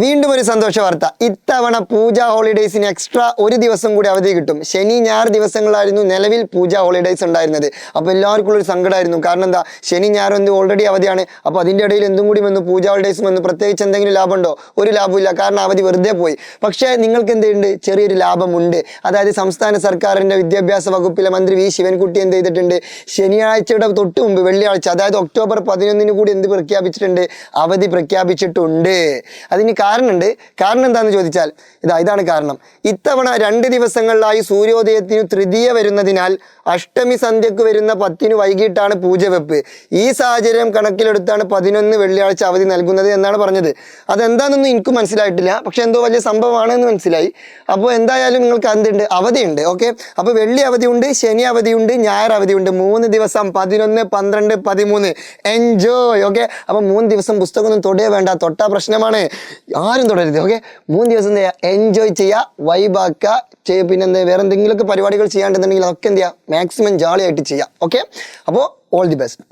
വീണ്ടും ഒരു സന്തോഷ വാർത്ത. ഇത്തവണ പൂജ ഹോളിഡേയ്സിന് എക്സ്ട്രാ ഒരു ദിവസം കൂടി അവധി കിട്ടും. ശനി ഞായർ ദിവസങ്ങളായിരുന്നു നിലവിൽ പൂജ ഹോളിഡേയ്സ് ഉണ്ടായിരുന്നത്. അപ്പോൾ എല്ലാവർക്കും ഒരു സങ്കടമായിരുന്നു കാരണം എന്താ? ശനി ഞായർ എന്ത് ഓൾറെഡി അവധിയാണ്. അപ്പോൾ അതിന്റെ ഇടയിൽ എന്തും കൂടി വന്നു പൂജ ഹോളിഡേയ്സ് വന്നു. പ്രത്യേകിച്ച് എന്തെങ്കിലും ലാഭമുണ്ടോ? ഒരു ലാഭമില്ല കാരണം അവധി വെറുതെ പോയി. പക്ഷേ നിങ്ങൾക്ക് എന്തുണ്ട് ചെറിയൊരു ലാഭമുണ്ട്. അതായത് സംസ്ഥാന സർക്കാരിന്റെ വിദ്യാഭ്യാസ വകുപ്പിലെ മന്ത്രി വി. ശിവൻകുട്ടി എന്ത് ചെയ്തിട്ടുണ്ട്? ശനിയാഴ്ചയുടെ തൊട്ട് മുമ്പ് വെള്ളിയാഴ്ച അതായത് ഒക്ടോബർ പതിനൊന്നിന് കൂടി എന്ത് പ്രഖ്യാപിച്ചിട്ടുണ്ട്? അവധി പ്രഖ്യാപിച്ചിട്ടുണ്ട്. അതിന് കാരണമുണ്ട്. കാരണം എന്താണെന്ന് ചോദിച്ചാൽ ഇതാ ഇതാണ് കാരണം. ഇത്തവണ രണ്ട് ദിവസങ്ങളിലായി സൂര്യോദയത്തിന് തൃതീയ വരുന്നതിനാൽ അഷ്ടമി സന്ധ്യക്ക് വരുന്ന പത്തിന് വൈകിട്ടാണ് പൂജ വെപ്പ് ഈ സാഹചര്യം കണക്കിലെടുത്താണ് പതിനൊന്ന് വെള്ളിയാഴ്ച അവധി നൽകുന്നത് എന്നാണ് പറഞ്ഞത്. അതെന്താണെന്നൊന്നും എനിക്ക് മനസ്സിലായിട്ടില്ല. പക്ഷെ എന്തോ വലിയ സംഭവമാണെന്ന് മനസ്സിലായി. അപ്പോൾ എന്തായാലും നിങ്ങൾക്ക് എന്തുണ്ട്? അവധിയുണ്ട് ഓക്കെ? അപ്പോൾ വെള്ളി അവധിയുണ്ട് ശനി അവധിയുണ്ട് ഞായർ അവധിയുണ്ട്. മൂന്ന് ദിവസം പതിനൊന്ന് പന്ത്രണ്ട് പതിമൂന്ന്. Enjoy okay? അപ്പോൾ മൂന്ന് ദിവസം പുസ്തകമൊന്നും തൊടേ വേണ്ട. തൊട്ടാ പ്രശ്നമാണ്. ആരും തുടരുത് ഓക്കെ മൂന്ന് ദിവസം എന്ത് എൻജോയ് ചെയ്യുക വൈബാക്കുക ചെയ്യുക പിന്നെ എന്താ വേറെ എന്തെങ്കിലുമൊക്കെ പരിപാടികൾ ചെയ്യാണ്ടെന്നുണ്ടെങ്കിൽ അതൊക്കെ എന്ത് ചെയ്യുക? മാക്സിമം ജാളിയായിട്ട് ചെയ്യുക ഓക്കെ അപ്പോൾ ഓൾ ദി ബെസ്റ്റ്